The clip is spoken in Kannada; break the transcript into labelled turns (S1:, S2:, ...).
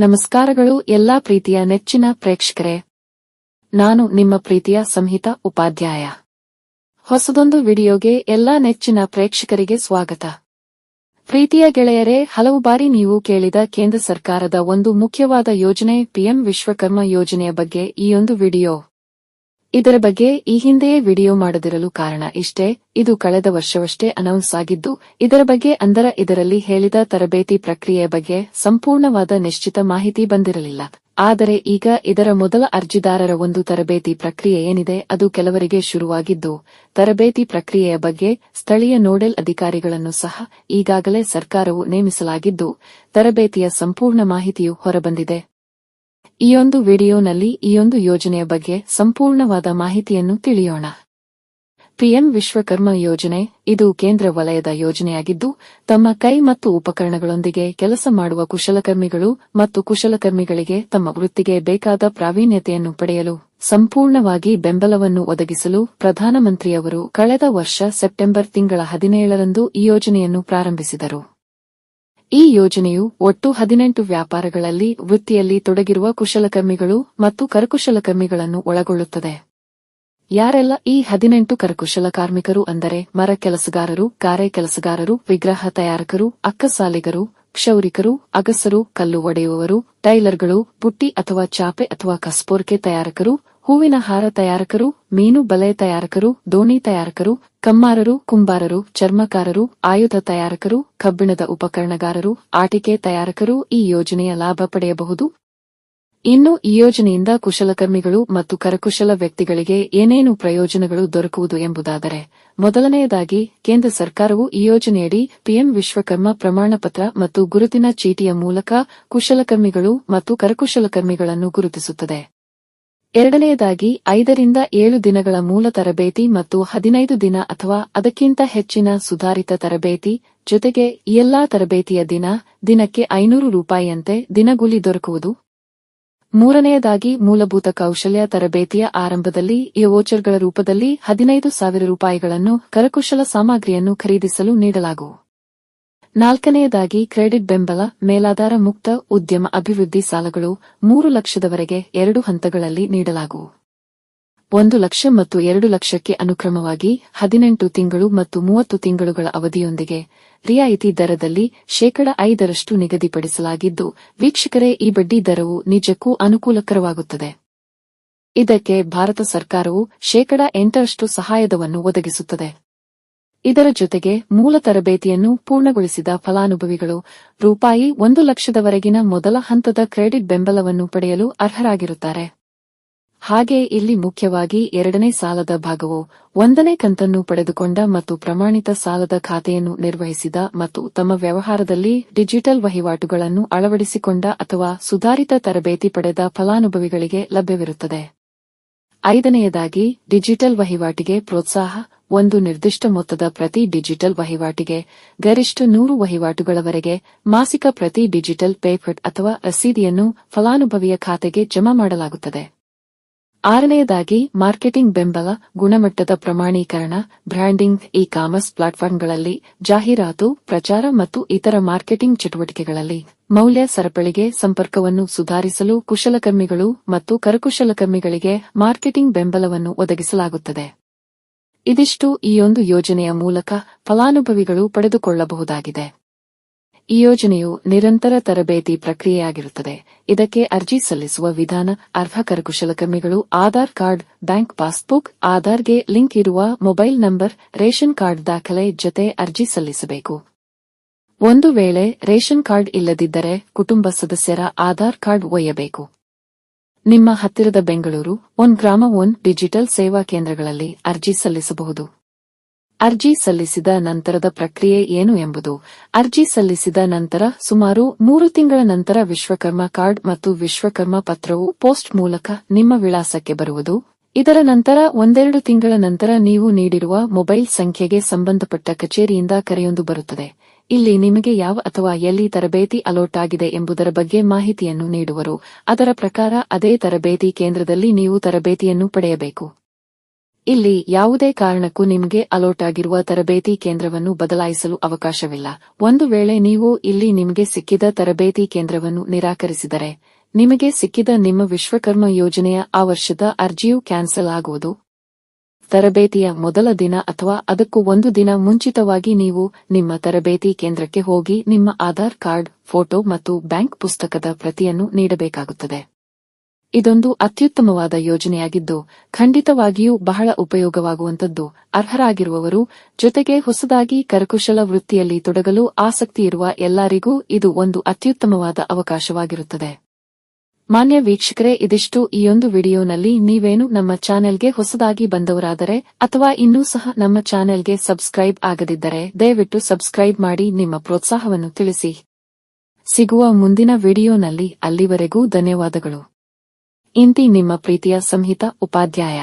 S1: ನಮಸ್ಕಾರಗಳು ಎಲ್ಲಾ ಪ್ರೀತಿಯ ನೆಚ್ಚಿನ ಪ್ರೇಕ್ಷಕರೇ. ನಾನು ನಿಮ್ಮ ಪ್ರೀತಿಯ ಸಂಹಿತ ಉಪಾಧ್ಯಾಯ. ಹೊಸದೊಂದು ವಿಡಿಯೋಗೆ ಎಲ್ಲಾ ನೆಚ್ಚಿನ ಪ್ರೇಕ್ಷಕರಿಗೆ ಸ್ವಾಗತ. ಪ್ರೀತಿಯ ಗೆಳೆಯರೇ, ಹಲವು ಬಾರಿ ನೀವು ಕೇಳಿದ ಕೇಂದ್ರ ಸರ್ಕಾರದ ಒಂದು ಮುಖ್ಯವಾದ ಯೋಜನೆ ಪಿಎಂ ವಿಶ್ವಕರ್ಮ ಯೋಜನೆಯ ಬಗ್ಗೆ ಈ ಒಂದು ವಿಡಿಯೋ. ಇದರ ಬಗ್ಗೆ ಈ ಹಿಂದೆಯೇ ವಿಡಿಯೋ ಮಾಡದಿರಲು ಕಾರಣ ಇಷ್ಟೇ, ಇದು ಕಳೆದ ವರ್ಷವಷ್ಟೇ ಅನೌನ್ಸ್ ಆಗಿದ್ದು, ಇದರ ಬಗ್ಗೆ ಅಂದರ ಇದರಲ್ಲಿ ಹೇಳಿದ ತರಬೇತಿ ಪ್ರಕ್ರಿಯೆಯ ಬಗ್ಗೆ ಸಂಪೂರ್ಣವಾದ ನಿಶ್ಚಿತ ಮಾಹಿತಿ ಬಂದಿರಲಿಲ್ಲ. ಆದರೆ ಈಗ ಇದರ ಮೊದಲ ಅರ್ಜಿದಾರರ ಒಂದು ತರಬೇತಿ ಪ್ರಕ್ರಿಯೆ ಏನಿದೆ, ಅದು ಕೆಲವರಿಗೆ ಶುರುವಾಗಿದ್ದು, ತರಬೇತಿ ಪ್ರಕ್ರಿಯೆಯ ಬಗ್ಗೆ ಸ್ಥಳೀಯ ನೋಡೆಲ್ ಅಧಿಕಾರಿಗಳನ್ನು ಸಹ ಈಗಾಗಲೇ ಸರ್ಕಾರವು ನೇಮಿಸಲಾಗಿದ್ದು, ತರಬೇತಿಯ ಸಂಪೂರ್ಣ ಮಾಹಿತಿಯು ಹೊರಬಂದಿದೆ. ಈಯೊಂದು ವಿಡಿಯೋನಲ್ಲಿ ಈ ಒಂದು ಯೋಜನೆಯ ಬಗ್ಗೆ ಸಂಪೂರ್ಣವಾದ ಮಾಹಿತಿಯನ್ನು ತಿಳಿಯೋಣ. ಪಿಎಂ ವಿಶ್ವಕರ್ಮ ಯೋಜನೆ, ಇದು ಕೇಂದ್ರ ವಲಯದ ಯೋಜನೆಯಾಗಿದ್ದು, ತಮ್ಮ ಕೈ ಮತ್ತು ಉಪಕರಣಗಳೊಂದಿಗೆ ಕೆಲಸ ಮಾಡುವ ಕುಶಲಕರ್ಮಿಗಳು ಮತ್ತು ಕುಶಲಕರ್ಮಿಗಳಿಗೆ ತಮ್ಮ ವೃತ್ತಿಗೆ ಬೇಕಾದ ಪ್ರಾವೀಣ್ಯತೆಯನ್ನು ಪಡೆಯಲು ಸಂಪೂರ್ಣವಾಗಿ ಬೆಂಬಲವನ್ನು ಒದಗಿಸಲು ಪ್ರಧಾನಮಂತ್ರಿಯವರು ಕಳೆದ ವರ್ಷ ಸೆಪ್ಟೆಂಬರ್ ತಿಂಗಳ ಹದಿನೇಳರಂದು ಈ ಯೋಜನೆಯನ್ನು ಪ್ರಾರಂಭಿಸಿದರು. ಈ ಯೋಜನೆಯು ಒಟ್ಟು ಹದಿನೆಂಟು ವ್ಯಾಪಾರಗಳಲ್ಲಿ ವೃತ್ತಿಯಲ್ಲಿ ತೊಡಗಿರುವ ಕುಶಲಕರ್ಮಿಗಳು ಮತ್ತು ಕರಕುಶಲಕರ್ಮಿಗಳನ್ನು ಒಳಗೊಳ್ಳುತ್ತದೆ. ಯಾರೆಲ್ಲ ಈ ಹದಿನೆಂಟು ಕರಕುಶಲ ಕಾರ್ಮಿಕರು ಅಂದರೆ ಮರ ಕೆಲಸಗಾರರು ಗಾರೆ ಕೆಲಸಗಾರರು ವಿಗ್ರಹ ತಯಾರಕರು, ಅಕ್ಕಸಾಲಿಗರು ಕ್ಷೌರಿಕರು, ಅಗಸರು, ಕಲ್ಲು ಒಡೆಯುವವರು, ಟೈಲರ್ಗಳು, ಬುಟ್ಟಿ ಅಥವಾ ಚಾಪೆ ಅಥವಾ ಕಸ್ಪೋರ್ಕೆ ತಯಾರಕರು, ಹೂವಿನ ಹಾರ ತಯಾರಕರು, ಮೀನು ಬಲೆ ತಯಾರಕರು, ದೋಣಿ ತಯಾರಕರು, ಕಮ್ಮಾರರು, ಕುಂಬಾರರು, ಚರ್ಮಕಾರರು, ಆಯುಧ ತಯಾರಕರು, ಕಬ್ಬಿಣದ ಉಪಕರಣಗಾರರು, ಆಟಿಕೆ ತಯಾರಕರು ಈ ಯೋಜನೆಯ ಲಾಭ ಪಡೆಯಬಹುದು. ಇನ್ನು ಈ ಯೋಜನೆಯಿಂದ ಕುಶಲಕರ್ಮಿಗಳು ಮತ್ತು ಕರಕುಶಲ ವ್ಯಕ್ತಿಗಳಿಗೆ ಏನೇನು ಪ್ರಯೋಜನಗಳು ದೊರಕುವುದು ಎಂಬುದಾದರೆ, ಮೊದಲನೆಯದಾಗಿ ಕೇಂದ್ರ ಸರ್ಕಾರವು ಈ ಯೋಜನೆಯಡಿ ಪಿಎಂ ವಿಶ್ವಕರ್ಮ ಪ್ರಮಾಣಪತ್ರ ಮತ್ತು ಗುರುತಿನ ಚೀಟಿಯ ಮೂಲಕ ಕುಶಲಕರ್ಮಿಗಳು ಮತ್ತು ಕರಕುಶಲಕರ್ಮಿಗಳನ್ನು ಗುರುತಿಸುತ್ತದೆ. ಎರಡನೆಯದಾಗಿ ಐದರಿಂದ ಏಳು ದಿನಗಳ ಮೂಲ ತರಬೇತಿ ಮತ್ತು ಹದಿನೈದು ದಿನ ಅಥವಾ ಅದಕ್ಕಿಂತ ಹೆಚ್ಚಿನ ಸುಧಾರಿತ ತರಬೇತಿ, ಜೊತೆಗೆ ಎಲ್ಲಾ ತರಬೇತಿಯ ದಿನ ದಿನಕ್ಕೆ ಐನೂರು ರೂಪಾಯಿಯಂತೆ ದಿನಗೂಲಿ ದೊರಕುವುದು. ಮೂರನೆಯದಾಗಿ ಮೂಲಭೂತ ಕೌಶಲ್ಯ ತರಬೇತಿಯ ಆರಂಭದಲ್ಲಿ ಈ ವೋಚರ್ಗಳ ರೂಪದಲ್ಲಿ ಹದಿನೈದು ಸಾವಿರ ರೂಪಾಯಿಗಳನ್ನು ಕರಕುಶಲ ಸಾಮಗ್ರಿಯನ್ನು ಖರೀದಿಸಲು ನೀಡಲಾಗುವ ನಾಲ್ಕನೆಯದಾಗಿ ಕ್ರೆಡಿಟ್ ಬೆಂಬಲ, ಮೇಲಾಧಾರ ಮುಕ್ತ ಉದ್ಯಮ ಅಭಿವೃದ್ಧಿ ಸಾಲಗಳು ಮೂರು ಲಕ್ಷದವರೆಗೆ ಎರಡು ಹಂತಗಳಲ್ಲಿ ನೀಡಲಾಗುವು ಒಂದು ಲಕ್ಷ ಮತ್ತು ಎರಡು ಲಕ್ಷಕ್ಕೆ ಅನುಕ್ರಮವಾಗಿ ಹದಿನೆಂಟು ತಿಂಗಳು ಮತ್ತು ಮೂವತ್ತು ತಿಂಗಳುಗಳ ಅವಧಿಯೊಂದಿಗೆ ರಿಯಾಯಿತಿ ದರದಲ್ಲಿ ಶೇಕಡ ಐದರಷ್ಟು ನಿಗದಿಪಡಿಸಲಾಗಿದ್ದು, ವೀಕ್ಷಕರೇ, ಈ ಬಡ್ಡಿ ದರವು ನಿಜಕ್ಕೂ ಅನುಕೂಲಕರವಾಗುತ್ತದೆ. ಇದಕ್ಕೆ ಭಾರತ ಸರ್ಕಾರವು ಶೇಕಡ ಎಂಟರಷ್ಟು ಸಹಾಯಧವನ್ನು ಒದಗಿಸುತ್ತದೆ. ಇದರ ಜೊತೆಗೆ ಮೂಲ ತರಬೇತಿಯನ್ನು ಪೂರ್ಣಗೊಳಿಸಿದ ಫಲಾನುಭವಿಗಳು ರೂಪಾಯಿ ಒಂದು ಲಕ್ಷದವರೆಗಿನ ಮೊದಲ ಹಂತದ ಕ್ರೆಡಿಟ್ ಬೆಂಬಲವನ್ನು ಪಡೆಯಲು ಅರ್ಹರಾಗಿರುತ್ತಾರೆ. ಹಾಗೆ ಇಲ್ಲಿ ಮುಖ್ಯವಾಗಿ ಎರಡನೇ ಸಾಲದ ಭಾಗವು ಒಂದನೇ ಕಂತನ್ನು ಪಡೆದುಕೊಂಡ ಮತ್ತು ಪ್ರಮಾಣಿತ ಸಾಲದ ಖಾತೆಯನ್ನು ನಿರ್ವಹಿಸಿದ ಮತ್ತು ತಮ್ಮ ವ್ಯವಹಾರದಲ್ಲಿ ಡಿಜಿಟಲ್ ವಹಿವಾಟುಗಳನ್ನು ಅಳವಡಿಸಿಕೊಂಡ ಅಥವಾ ಸುಧಾರಿತ ತರಬೇತಿ ಪಡೆದ ಫಲಾನುಭವಿಗಳಿಗೆ ಲಭ್ಯವಿರುತ್ತದೆ. ಐದನೆಯದಾಗಿ, ಡಿಜಿಟಲ್ ವಹಿವಾಟಿಗೆ ಪ್ರೋತ್ಸಾಹ, ಒಂದು ನಿರ್ದಿಷ್ಟ ಮೊತ್ತದ ಪ್ರತಿ ಡಿಜಿಟಲ್ ವಹಿವಾಟಿಗೆ ಗರಿಷ್ಠ ನೂರು ವಹಿವಾಟುಗಳವರೆಗೆ ಮಾಸಿಕ ಪ್ರತಿ ಡಿಜಿಟಲ್ ಪೇಫಟ್ ಅಥವಾ ರಸೀದಿಯನ್ನು ಫಲಾನುಭವಿಯ ಖಾತೆಗೆ ಜಮಾ ಮಾಡಲಾಗುತ್ತದೆ. ಆರನೆಯದಾಗಿ, ಮಾರ್ಕೆಟಿಂಗ್ ಬೆಂಬಲ, ಗುಣಮಟ್ಟದ ಪ್ರಮಾಣೀಕರಣ, ಬ್ರ್ಯಾಂಡಿಂಗ್ ಇ ಕಾಮರ್ಸ್ ಪ್ಲಾಟ್ಫಾರ್ಮ್ಗಳಲ್ಲಿ ಜಾಹೀರಾತು, ಪ್ರಚಾರ ಮತ್ತು ಇತರ ಮಾರ್ಕೆಟಿಂಗ್ ಚಟುವಟಿಕೆಗಳಲ್ಲಿ ಮೌಲ್ಯ ಸರಪಳಿಗೆ ಸಂಪರ್ಕವನ್ನು ಸುಧಾರಿಸಲು ಕುಶಲಕರ್ಮಿಗಳು ಮತ್ತು ಕರಕುಶಲಕರ್ಮಿಗಳಿಗೆ ಮಾರ್ಕೆಟಿಂಗ್ ಬೆಂಬಲವನ್ನು ಒದಗಿಸಲಾಗುತ್ತದೆ. ಇದಿಷ್ಟು ಈಯೊಂದು ಯೋಜನೆಯ ಮೂಲಕ ಫಲಾನುಭವಿಗಳು ಪಡೆದುಕೊಳ್ಳಬಹುದಾಗಿದೆ. ಈ ಯೋಜನೆಯು ನಿರಂತರ ತರಬೇತಿ ಪ್ರಕ್ರಿಯೆಯಾಗಿರುತ್ತದೆ. ಇದಕ್ಕೆ ಅರ್ಜಿ ಸಲ್ಲಿಸುವ ವಿಧಾನ, ಅರ್ಹ ಕರಕುಶಲಕರ್ಮಿಗಳು ಆಧಾರ್ ಕಾರ್ಡ್, ಬ್ಯಾಂಕ್ ಪಾಸ್ಬುಕ್, ಆಧಾರ್ಗೆ ಲಿಂಕ್ ಇರುವ ಮೊಬೈಲ್ ನಂಬರ್, ರೇಷನ್ ಕಾರ್ಡ್ ದಾಖಲೆ ಜೊತೆ ಅರ್ಜಿ ಸಲ್ಲಿಸಬೇಕು. ಒಂದು ವೇಳೆ ರೇಷನ್ ಕಾರ್ಡ್ ಇಲ್ಲದಿದ್ದರೆ ಕುಟುಂಬ ಸದಸ್ಯರ ಆಧಾರ್ ಕಾರ್ಡ್ ಒಯ್ಯಬೇಕು. ನಿಮ್ಮ ಹತ್ತಿರದ Bengaluru, one Grama one digital ಸೇವಾ ಕೇಂದ್ರಗಳಲ್ಲಿ ಅರ್ಜಿ ಸಲ್ಲಿಸಬಹುದು. ಅರ್ಜಿ ಸಲ್ಲಿಸಿದ ನಂತರದ ಪ್ರಕ್ರಿಯೆ ಏನು ಎಂಬುದು. ಅರ್ಜಿ ಸಲ್ಲಿಸಿದ ನಂತರ ಸುಮಾರು ಮೂರು ತಿಂಗಳ ನಂತರ ವಿಶ್ವಕರ್ಮ ಕಾರ್ಡ್ ಮತ್ತು ವಿಶ್ವಕರ್ಮ ಪತ್ರವು ಪೋಸ್ಟ್ ಮೂಲಕ ನಿಮ್ಮ ವಿಳಾಸಕ್ಕೆ ಬರುವುದು. ಇದರ ನಂತರ ಒಂದೆರಡು ತಿಂಗಳ ನಂತರ ನೀವು ನೀಡಿರುವ ಮೊಬೈಲ್ ಸಂಖ್ಯೆಗೆ ಸಂಬಂಧಪಟ್ಟ ಕಚೇರಿಯಿಂದ ಕರೆಯೊಂದು ಬರುತ್ತದೆ. ಇಲ್ಲಿ ನಿಮಗೆ ಯಾವ ಅಥವಾ ಎಲ್ಲಿ ತರಬೇತಿ ಅಲೋಟ್ ಆಗಿದೆ ಎಂಬುದರ ಬಗ್ಗೆ ಮಾಹಿತಿಯನ್ನು ನೀಡುವರು. ಅದರ ಪ್ರಕಾರ ಅದೇ ತರಬೇತಿ ಕೇಂದ್ರದಲ್ಲಿ ನೀವು ತರಬೇತಿಯನ್ನು ಪಡೆಯಬೇಕು. ಇಲ್ಲಿ ಯಾವುದೇ ಕಾರಣಕ್ಕೂ ನಿಮಗೆ ಅಲೋಟ್ ಆಗಿರುವ ತರಬೇತಿ ಕೇಂದ್ರವನ್ನು ಬದಲಾಯಿಸಲು ಅವಕಾಶವಿಲ್ಲ. ಒಂದು ವೇಳೆ ನೀವು ಇಲ್ಲಿ ನಿಮಗೆ ಸಿಕ್ಕಿದ ತರಬೇತಿ ಕೇಂದ್ರವನ್ನು ನಿರಾಕರಿಸಿದರೆ, ನಿಮಗೆ ಸಿಕ್ಕಿದ ನಿಮ್ಮ ವಿಶ್ವಕರ್ಮ ಯೋಜನೆಯ ಆ ವರ್ಷದ ಅರ್ಜಿಯು ಕ್ಯಾನ್ಸಲ್ ಆಗುವುದು? ತರಬೇತಿಯ ಮೊದಲ ದಿನ ಅಥವಾ ಅದಕ್ಕೂ ಒಂದು ದಿನ ಮುಂಚಿತವಾಗಿ ನೀವು ನಿಮ್ಮ ತರಬೇತಿ ಕೇಂದ್ರಕ್ಕೆ ಹೋಗಿ ನಿಮ್ಮ ಆಧಾರ್ ಕಾರ್ಡ್, ಫೋಟೋ ಮತ್ತು ಬ್ಯಾಂಕ್ ಪುಸ್ತಕದ ಪ್ರತಿಯನ್ನು ನೀಡಬೇಕಾಗುತ್ತದೆ. ಇದೊಂದು ಅತ್ಯುತ್ತಮವಾದ ಯೋಜನೆಯಾಗಿದ್ದು, ಖಂಡಿತವಾಗಿಯೂ ಬಹಳ ಉಪಯೋಗವಾಗುವಂತದ್ದು ಅರ್ಹರಾಗಿರುವವರು, ಜೊತೆಗೆ ಹೊಸದಾಗಿ ಕರಕುಶಲ ವೃತ್ತಿಯಲ್ಲಿ ತೊಡಗಲು ಆಸಕ್ತಿಯಿರುವ ಎಲ್ಲರಿಗೂ ಇದು ಒಂದು ಅತ್ಯುತ್ತಮವಾದ ಅವಕಾಶವಾಗಿರುತ್ತದೆ. ಮಾನ್ಯ ವೀಕ್ಷಕರೇ, ಇದಿಷ್ಟು ಈ ಒಂದು ವಿಡಿಯೋನಲ್ಲಿ. ನೀವೇನು ನಮ್ಮ ಚಾನೆಲ್ಗೆ ಹೊಸದಾಗಿ ಬಂದವರಾದರೆ, ಅಥವಾ ಇನ್ನೂ ಸಹ ನಮ್ಮ ಚಾನೆಲ್ಗೆ ಸಬ್ಸ್ಕ್ರೈಬ್ ಆಗದಿದ್ದರೆ, ದಯವಿಟ್ಟು ಸಬ್ಸ್ಕ್ರೈಬ್ ಮಾಡಿ ನಿಮ್ಮ ಪ್ರೋತ್ಸಾಹವನ್ನು ತಿಳಿಸಿ. ಸಿಗುವ ಮುಂದಿನ ವಿಡಿಯೋನಲ್ಲಿ ಅಲ್ಲಿವರೆಗೂ ಧನ್ಯವಾದಗಳು. ಇಂತಿ ನಿಮ್ಮ ಪ್ರೀತಿಯ ಸಂಹಿತ ಉಪಾಧ್ಯಾಯ.